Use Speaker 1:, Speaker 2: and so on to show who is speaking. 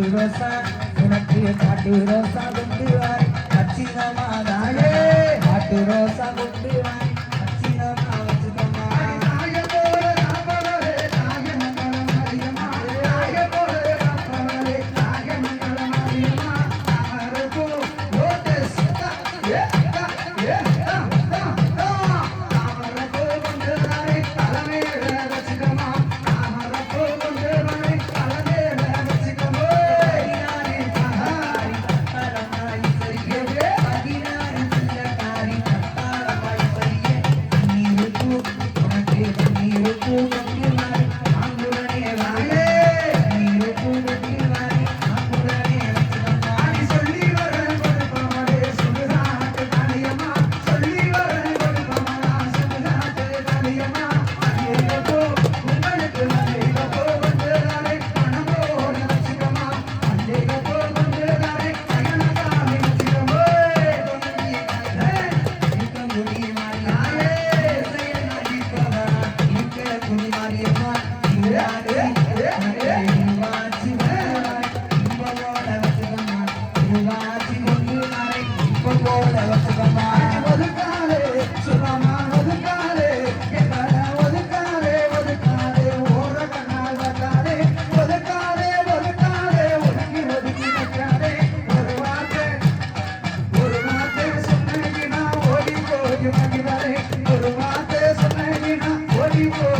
Speaker 1: காட்டு ரோசா உனக்கு காட்டு ரோசா கொண்டு வாய் கச்சிதமாதாயே காட்டு ரோசா கொண்டு
Speaker 2: ஒரு வார்த்தை சொன்னீங்கன்னா ஓடி போ